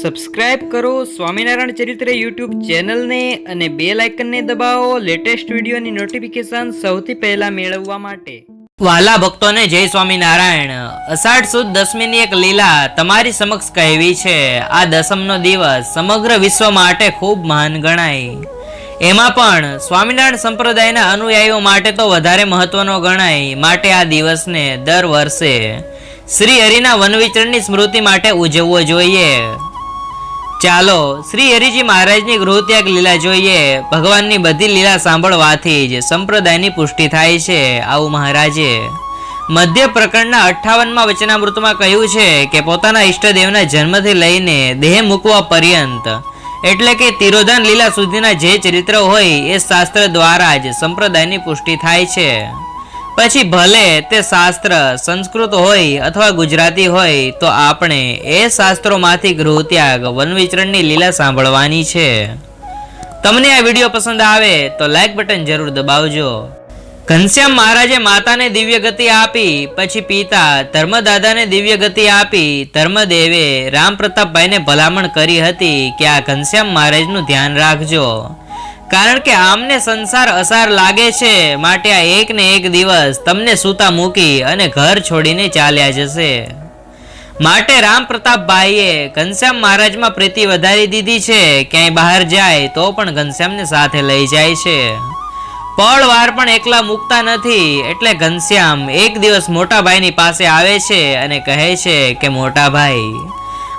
Subscribe કરો સ્વામિનારાયણ ચરિત્ર YouTube ચેનલને અને બે લાઇકનને દબાવો લેટેસ્ટ વિડીયોની નોટિફિકેશન સૌથી પહેલા મેળવવા માટે. વાલા ભક્તોને જય સ્વામિનારાયણ. અષાઢ સુદ દસમીની એક લીલા તમારી સમક્ષ કહેવી છે. આ દસમનો દિવસ સમગ્ર વિશ્વ માટે ખૂબ મહાન ગણાય. એમાં પણ સ્વામિનારાયણ સંપ્રદાયના અનુયાયીઓ માટે તો વધારે મહત્વનો ગણાય. માટે આ દિવસને દર વર્ષે શ્રી હરિના વનવિચરણની સ્મૃતિ માટે ઉજવવો જોઈએ. ચાલો, શ્રી હરિજી મહારાજની ગૃહત્યાગ લીલા જોઈએ. ભગવાનની બધી લીલા સાંભળવાથી જ સંપ્રદાયની પુષ્ટિ થાય છે. આવું મહારાજે. મધ્ય પ્રકરણના અઠ્ઠાવનમાં વચનામૃતમાં કહ્યું છે કે પોતાના ઈષ્ટદેવના જન્મથી લઈને દેહ મૂકવા પર્યંત, એટલે કે તિરોધાન લીલા સુધીના જે ચરિત્ર હોય એ શાસ્ત્ર દ્વારા જ સંપ્રદાયની પુષ્ટિ થાય છે. પછી ભલે તે શાસ્ત્ર, સંસ્કૃત હોય અથવા ગુજરાતી હોય, તો આપણે એ શાસ્ત્રોમાંથી ગૃહત્યાગ, વનવિચરણની લીલા સાંભળવાની છે. તમને આ વીડિયો પસંદ આવે તો લાઈક બટન જરૂર દબાવજો. ઘનશ્યામ મહારાજે માતાને દિવ્ય ગતિ આપી, પછી પિતા ધર્મદાદાને દિવ્ય ગતિ આપી, ધર્મદેવે રામ પ્રતાપભાઈને ભલામણ કરી હતી કે આ ઘનશ્યામ મહારાજનું ધ્યાન રાખજો. કારણ કે આમને સંસાર અસાર લાગે છે. માટે આ એક ને એક દિવસ તમને સૂતા મૂકી અને ઘર છોડીને ચાલ્યા જશે. માટે રામ પ્રતાપભાઈએ ઘનશ્યામ મહારાજમાં પ્રીતિ વધારી દીધી છે. ક્યાંય બહાર જાય તો પણ ઘનશ્યામને સાથે લઈ જાય છે. પળ વાર પણ એકલા મૂકતા નથી. એટલે ઘનશ્યામ એક દિવસ મોટાભાઈની પાસે આવે છે અને કહે છે કે મોટા ભાઈ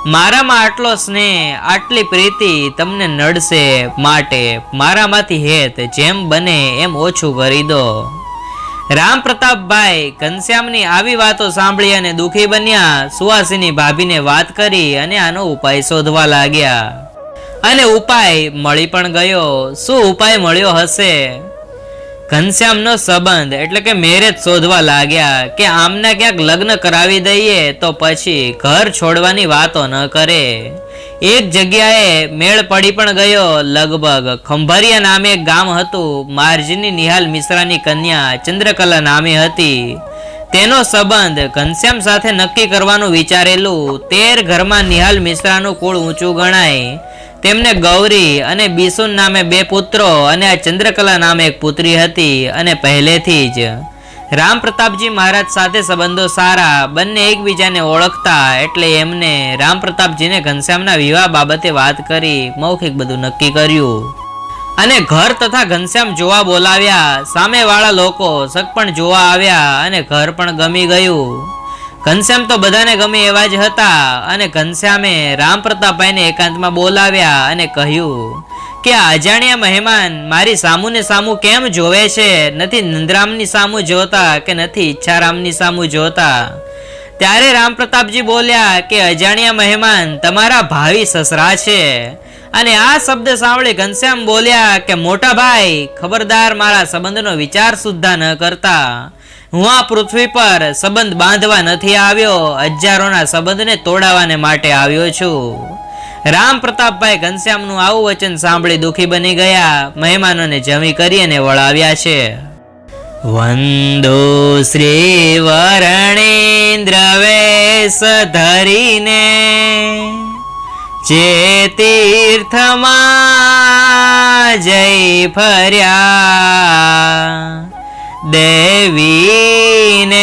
મારામાં આટલો સ્નેહ, આટલી પ્રીતિ તમને નડશે માટે. મારામાંથી હેત જેમ બને એમ ઓછું કરી દો. રામ પ્રતાપભાઈ ઘનશ્યામની આવી વાતો સાંભળી અને દુઃખી બન્યા. સુવાસીની ભાભીને વાત કરી અને આનો ઉપાય શોધવા લાગ્યા. અને ઉપાય મળી પણ ગયો. શું ઉપાય મળ્યો હશે? ઘનશ્યામનો સંબંધ એટલે કે મેરેજ શોધવા લાગ્યા કે આમના ક્યાંક લગ્ન કરાવી દઈએ તો પછી ઘર છોડવાની વાતો ન કરે. એક જગ્યાએ મેળ પડી પણ ગયો. લગભગ ખંભારિયા નામે એક ગામ હતું. માર્જની નિહાલ મિશ્રાની કન્યા ચંદ્રકલા નામે હતી. તેનો સંબંધ ઘનશ્યામ સાથે નક્કી કરવાનું વિચારેલું. તેર ઘરમાં નિહાલ મિશ્રાનું કુળ ઊંચું ગણાય. તેમને ગૌરી અને બિસુન નામે બે પુત્રો અને ચંદ્રકલા નામે એક પુત્રી હતી અને પહેલેથી જ. રામ પ્રતાપજી મહારાજ સાથે સંબંધો સારા, બંને એકબીજાને ઓળખતા એટલે એમને રામ પ્રતાપજીને ઘનશ્યામના વિવાહ બાબતે વાત કરી, મૌખિક બધું નક્કી કર્યું. અને ઘર તથા ઘનશ્યામ જોવા બોલાવ્યા, સામેવાળા લોકો સગપણ જોવા આવ્યા અને ઘર પણ ગમી ગયું. ઘનશ્યામ તો બધાને ગમે એવા જ હતા અને ઘનશ્યામે રામ પ્રતાપભાઈને એકાંતમાં બોલાવ્યા અને કહ્યું કે અજાણ્યા મહેમાન મારી સામુને સામુ કેમ જોવે છે? નથી નંદરામની સામુ જોતા કે નથી ઈચ્છારામની સામુ જોતા? ત્યારે રામ પ્રતાપજી બોલ્યા કે અજાણ્યા મહેમાન તમારા ભાવિ સસરા છે. અને આ શબ્દ સાંભળી ઘનશ્યામ બોલ્યા કે મોટા ભાઈ, ખબરદાર મારા સંબંધનો વિચાર સુદ્ધા ન કરતા. હું આ પૃથ્વી પર સંબંધ બાંધવા નથી આવ્યો, હજારોના સંબંધને તોડાવવાને માટે આવ્યો છું. રામ પ્રતાપભાઈ ઘનશ્યામનું આવું વચન સાંભળી દુઃખી બની ગયા, મહેમાનોને જમી કરી અને વળાવ્યા છે. વંદો શ્રી વરણેન્દ્ર વેશ ધરીને જે તીર્થમાં જય ફર્યા. દેવીને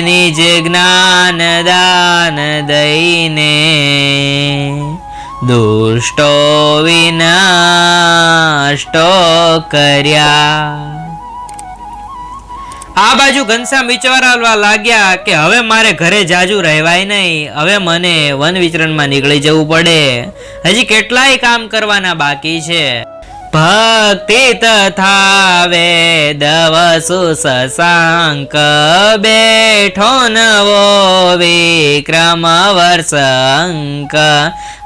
નિજ જ્ઞાન દાન દઈને દુષ્ટો વિનાષ્ટો કર્યા. આ બાજુ ઘનશ્યામ વિચારવા લાગ્યા કે હવે મારે ઘરે જાજુ રહેવાય નહીં. હવે મને વન વિચરણમાં નીકળી જવું પડે. હજી કેટલાય કામ કરવાના બાકી છે. ભક્તિ તથા વેદ વસુ સસાંક બેઠો નવો વિક્રમ વર્ષંક.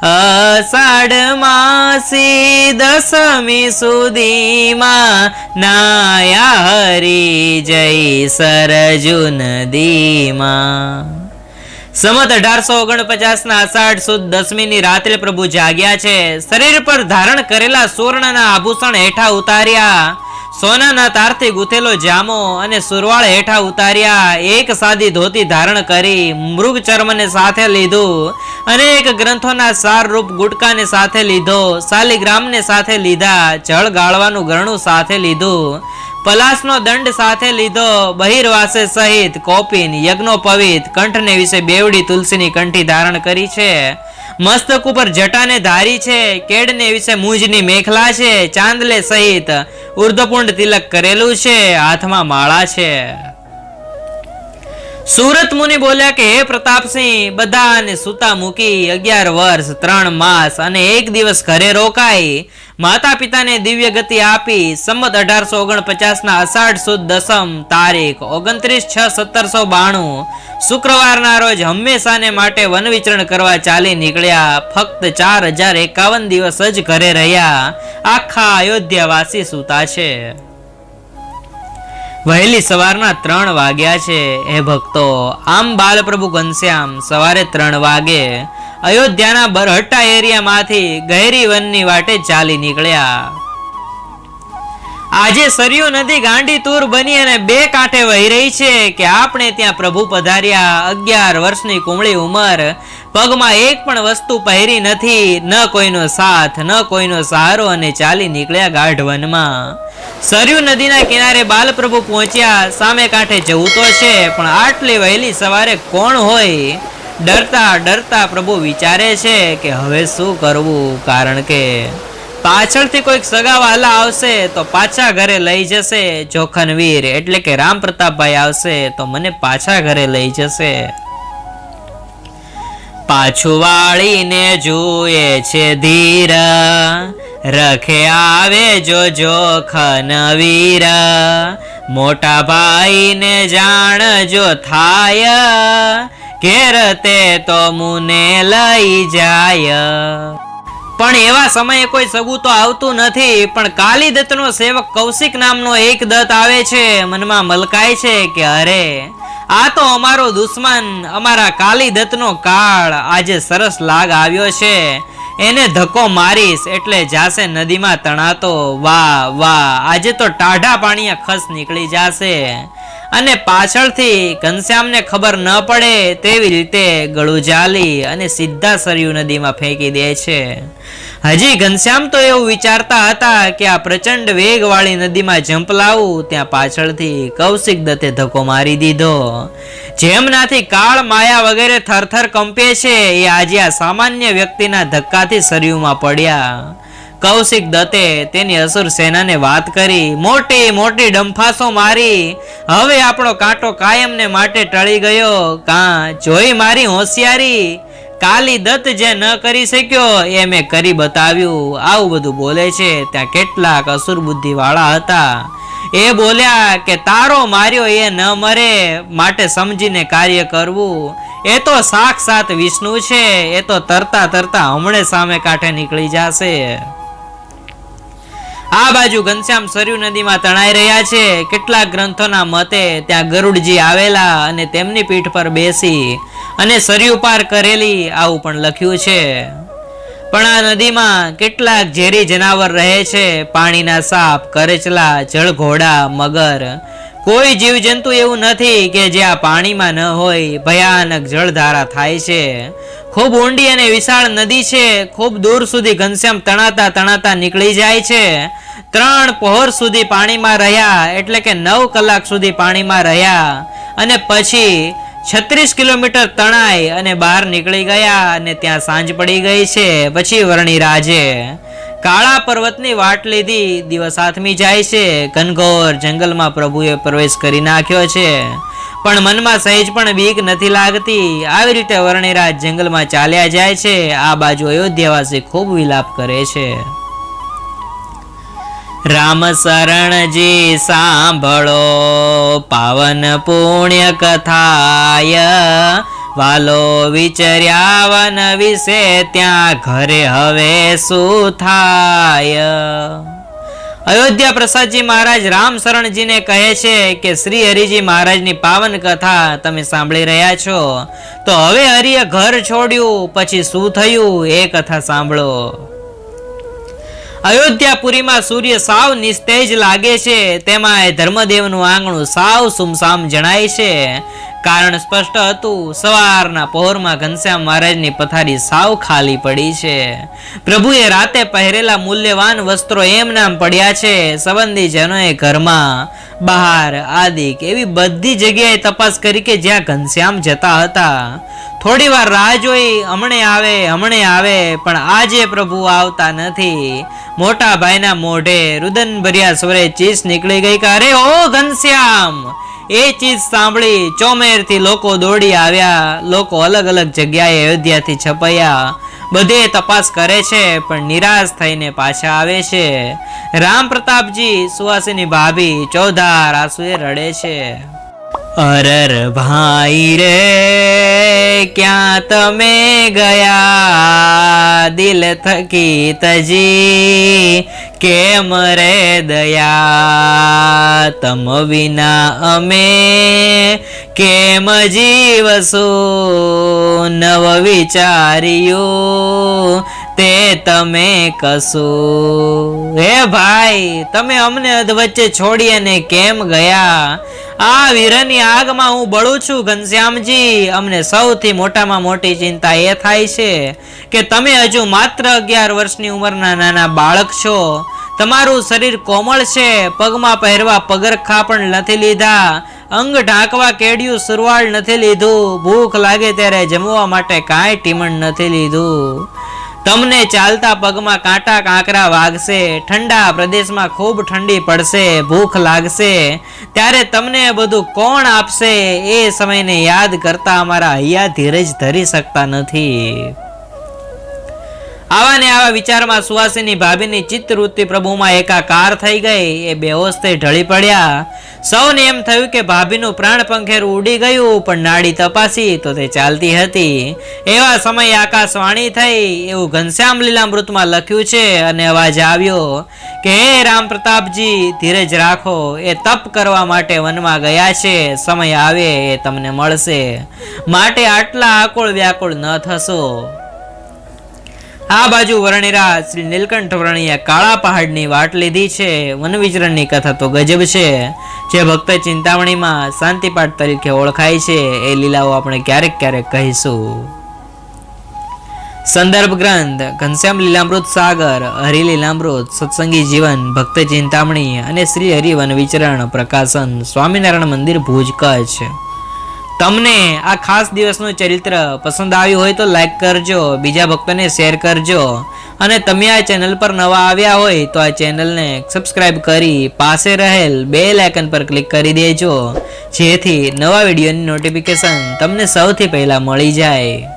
અષાઢ માસી દસમી સુધીમાં નાયા હરી જય, સરજુ નદીમાં. સમત અઢારસો ઓગણપચાસ ના અષાઢ સુદ દસમી ની રાત્રે પ્રભુ જાગ્યા છે. શરીર પર ધારણ કરેલા સુવર્ણના આભૂષણ હેઠા ઉતાર્યા. સોનાના તારથી ગૂંથેલો જામો અને સુરવાળ હેઠા ઉતાર્યા. એક સાદી ધોતી ધારણ કરી મૃગ ચર્મને સાથે લીધું. અનેક ગ્રંથોના સાર રૂપ ગુટકાને સાથે લીધો. શાલિગ્રામને સાથે લીધા. જળ ગાળવાનું ગરણું સાથે લીધું. પલાસનો દંડ સાથે લીધો બહિર્વાસે સહિત કોપીન, યજ્ઞોપવિત, કંઠને વિશે બેવડી તુલસીની કંઠી ધારણ કરી છે. મસ્તક ઉપર જટાને ધારી છે કેડને વિશે મૂંજની મેખલા છે, ચાંદલે સહિત ઉર્ધપુંડ તિલક કરેલું છે, હાથમાં માળા છે. સુરત મુનિ બોલ્યા કે, હે પ્રતાપસિંહ, બધાને સુતા મૂકી અગિયાર વર્ષ, ત્રણ માસ અને એક દિવસ ઘરે રોકાઈ. માતા પિતાને દિવ્ય ગતિ આપી. સંમત અઢારસો ઓગણપચાસ ના અષાઢ સુદ દસમ તારીખ, ઓગણત્રીસ છ સત્તરસો બાણું. શુક્રવારના રોજ હંમેશાને માટે વન વિચરણ કરવા ચાલી નીકળ્યા. ફક્ત ચાર હજાર એકાવન દિવસ જ ઘરે રહ્યા. આખા અયોધ્યાવાસી સૂતા છે. વહેલી સવારના ત્રણ વાગ્યા છે. હે ભક્તો, આમ બાલપ્રભુ ઘનશ્યામ સવારે ત્રણ વાગે અયોધ્યાના બરહટ્ટા એરિયામાંથી ગહેરી વનની વાટે ચાલી નીકળ્યા. આજે સરયુ નદી ગાંડી તૂર બની અને બે કાંઠે વહી રહી છે કે આપણે ત્યાં પ્રભુ પધાર્યા અગિયાર વર્ષની કુમળી ઉંમર. પગમાં એક પણ વસ્તુ પહેરી નથી, ન કોઈનો સાથ, ન કોઈનો સહારો અને ચાલી નીકળ્યા ગાઢ વનમાં સરયુ નદીના કિનારે બાલપ્રભુ પહોંચ્યા, સામે કાંઠે જવું તો છે, પણ આટલી વહેલી સવારે કોણ હોય? ડરતા ડરતા પ્રભુ વિચારે છે કે હવે શું કરવું, કારણ કે પાછળથી કોઈક સગાવાલા આવશે તો પાછા ઘરે લઈ જશે જોખનવીર. એટલે કે રામ પ્રતાપભાઈ આવશે તો મને પાછા ઘરે લઈ જશે. પાછું વાળીને જુએ છે ધીર. રખે આવે જો જોખન વીર મોટા ભાઈને જાણ જો થાય. ઘેર તે તો મુને લઈ જાય. પણ એવા સમયે કોઈ સગું તો આવતું નથી. પણ કાલી દત્તનો સેવક કૌશિક નામનો એક દત્ત આવે છે. મનમાં મલકાય છે કે અરે, આ તો અમારો દુશ્મન, અમારા કાલી દત્તનો કાળ. આજે સરસ લાગ આવ્યો છે. એને ધક્કો મારીશ એટલે જાશે નદીમાં તણાતો, વાહ વાહ, આજે તો ટાઢા પાણીએ ખસ નીકળી જાશે. અને પાછળથી ઘનશ્યામને ખબર ન પડે તેવી રીતે ગળું જાલી અને સીધા સરયુ નદીમાં ફેંકી દે છે. હજી ઘનશ્યામ તો એવું વિચારતા હતા કે આ પ્રચંડ વેગવાળી નદીમાં જંપ લાવું, ત્યાં પાછળથી કૌશિક દત્તે ધક્કો મારી દીધો. જેમનાથી કાળ માયા વગેરે થરથર કંપે છે, એ આજે આ સામાન્ય વ્યક્તિના ધક્કાથી સરયુમાં પડ્યા. કૌશિક દત્તે તેની અસુર સેનાને વાત કરી, મોટી મોટી ડંફાસો મારી, હવે આપણો કાંટો કાયમને માટે ટળી ગયો. કાં જોઈ મારી હોશિયારી? કાલી દત્ત જે ન કરી શક્યો એ મેં કરી બતાવ્યું. આવું બધું બોલે છે. ત્યાં કેટલાક અસુર બુદ્ધિ વાળા હતા. એ બોલ્યા કે તારો માર્યો એ ન મરે, માટે સમજીને કાર્ય કરવું. એ તો સાક્ષાત વિષ્ણુ છે. એ તો તરતા તરતા હમણે સામે કાંઠે નીકળી જશે. આ બાજુ ઘનશ્યામ સરયુ નદીમાં તણાઈ રહ્યા છે. કેટલાક ગ્રંથોના મતે ત્યાં ગરુડજી આવેલા અને તેમની પીઠ પર બેસી. અને સરયુ પાર કરેલી આવું પણ લખ્યું છે. પણ આ નદીમાં કેટલાક ઝેરી જનાવર રહે છે. પાણીના સાપ, કરચલા, જળઘોડા, મગર. કોઈ જીવજંતુ એવું નથી કે જે આ પાણીમાં ન હોય. ભયાનક જળધારા થાય છે. ખૂબ ઊંડી અને વિશાળ નદી છે. ખૂબ દૂર સુધી ઘનશ્યામ તણાતા તણાતા નીકળી જાય છે. ત્રણ પહોર સુધી પાણીમાં રહ્યા એટલે કે નવ કલાક સુધી પાણીમાં રહ્યા. અને પછી છત્રીસ કિલોમીટર તણાઈ અને બહાર નીકળી ગયા અને ત્યાં સાંજ પડી ગઈ છે. પછી વર્ણી રાજે કાળા પર્વતની વાટ લીધી. દિવસ હાથમી જાય છે. ઘનઘોર જંગલમાં પ્રભુએ પ્રવેશ કરી નાખ્યો છે. પણ મનમાં સહેજ પણ બીક નથી લાગતી. આવી રીતે વર્ણિરાજ જંગલમાં ચાલ્યા જાય છે. આ બાજુ અયોધ્યાવાસી ખૂબ વિલાપ કરે છે. રામ શરણજી સાંભળો, પાવન પુણ્ય કથાય. વાલો વિચર્યા વન વિશે ત્યાં ઘરે હવે શું થાય? અયોધ્યા પ્રસાદજી મહારાજ રામ શરણજીને કહે છે કે, શ્રી હરિજી મહારાજની પાવન કથા તમે સાંભળી રહ્યા છો. તો હવે હરિએ ઘર છોડ્યું, પછી શું થયું? એ કથા સાંભળો. અયોધ્યાપુરીમાં સૂર્ય સાવ નિસ્તેજ લાગે છે. તેમાં ધર્મદેવનું આંગણું સાવ સુમસામ જણાય છે. કારણ સ્પષ્ટ હતું. સવારના પહોરમાં ઘનશ્યામ મહારાજની પથારી સાવ ખાલી પડી છે. પ્રભુએ રાતે પહેરેલા મૂલ્યવાન વસ્ત્રો એમ નામ પડ્યા છે, સંબંધીજનોએ ઘરમાં બહાર, આદિક એવી બધી જગ્યાએ તપાસ કરી કે જ્યાં ઘનશ્યામ જતા હતા. થોડી વાર રાહ જોઈ, હમણે આવે હમણે આવે, પણ આજે પ્રભુ આવતા નથી. મોટા ભાઈના મોઢે રુદન ભર્યા સ્વરે ચીસ નીકળી ગઈ કે, અરે ઓ ઘનશ્યામ! એ ચીજ સાંભળી ચોમેરથી લોકો દોડી આવ્યા. લોકો અલગ અલગ જગ્યાએ અયોધ્યાથી છપાયા. બધે તપાસ કરે છે, પણ નિરાશ થઈને પાછા આવે છે. રામ પ્રતાપજી સુવાસીની ભાભી, ચૌધાર આંસુએ રડે છે. અરર ભાઈ રે, ક્યાં તમે ગયા? દિલ થકી તજી, કેમ રે દયા? તમ વિના અમે કેમ જીવશું નવ વિચાર્યું, તે તમે કશું? હે ભાઈ, તમે અમને અધવચ્ચે છોડી અને કેમ ગયા? આ વીરની આગમાં હું બળું છું ઘનશ્યામજી. અમને સૌથી મોટામાં મોટી ચિંતા એ થાય છે કે તમે હજુ માત્ર અગિયાર વર્ષની ઉંમરના નાના બાળક છો. તમારું શરીર કોમળ છે, પગમાં પહેરવા પગરખા પણ નથી લીધા, અંગ ઢાંકવા કેડિયું સુરવાળ નથી લીધું, ભૂખ લાગે ત્યારે જમવા માટે કાંઈ ટીમણ નથી લીધું. તમને ચાલતા પગમાં કાંટા કાંકરા વાગશે, ઠંડા પ્રદેશમાં ખૂબ ઠંડી પડશે, ભૂખ લાગશે. ત્યારે તમને બધું કોણ આપશે એ સમયને યાદ કરતા અમારા હૈયા ધીરજ ધરી શકતા નથી. આવા ને આવા વિચારમાં સુવાસીની ભાભીની ચિત્તવૃત્તિ પ્રભુમાં એકાકાર થઈ ગઈ. એ બેહોશ ઢળી પડ્યા. સૌને એમ થયું કે ભાભીનું પ્રાણ પંખેર ઉડી ગયું, પણ નાડી તપાસી તો તે ચાલતી હતી. એવા સમયે આકાશવાણી થઈ, એવું ઘનશ્યામ લીલામૃતમાં લખ્યું છે, અને અવાજ આવ્યો કે, હે રામ પ્રતાપજી, ધીરજ રાખો, એ તપ કરવા માટે વનમાં ગયા છે, સમય આવે, એ તમને મળશે. માટે આટલા આકુળ વ્યાકુળ ન થશો. આ બાજુ વર્ણિરા શ્રી નીલકંઠ વર્ણિયા કાળા પહાડની વાટ લીધી છે. વનવિચરણની કથા તો ગજબ છે. જે ભક્ત ચિંતામણીમાં શાંતિપાઠ તરીકે ઓળખાય છે, એ લીલાઓ આપણે ક્યારેક ક્યારેક કહીશું. સંદર્ભ ગ્રંથ, ઘનશ્યામ લીલામૃત સાગર, હરિ લીલામૃત, સત્સંગી જીવન, ભક્ત ચિંતામણી અને શ્રી હરિવન વિચરણ પ્રકાશન, સ્વામિનારાયણ મંદિર ભુજ કચ્છ. તમને આ ખાસ દિવસનું ચરિત્ર પસંદ આવ્યું હોય તો લાઈક કરજો, બીજા ભક્તોને શેર કરજો. અને તમે આ ચેનલ પર નવા આવ્યા હોય તો આ ચેનલને સબસ્ક્રાઇબ કરી પાસે રહેલ બે લાઇકન પર ક્લિક કરી દેજો. જેથી નવા વિડીયોની નોટિફિકેશન તમને સૌથી પહેલાં મળી જાય.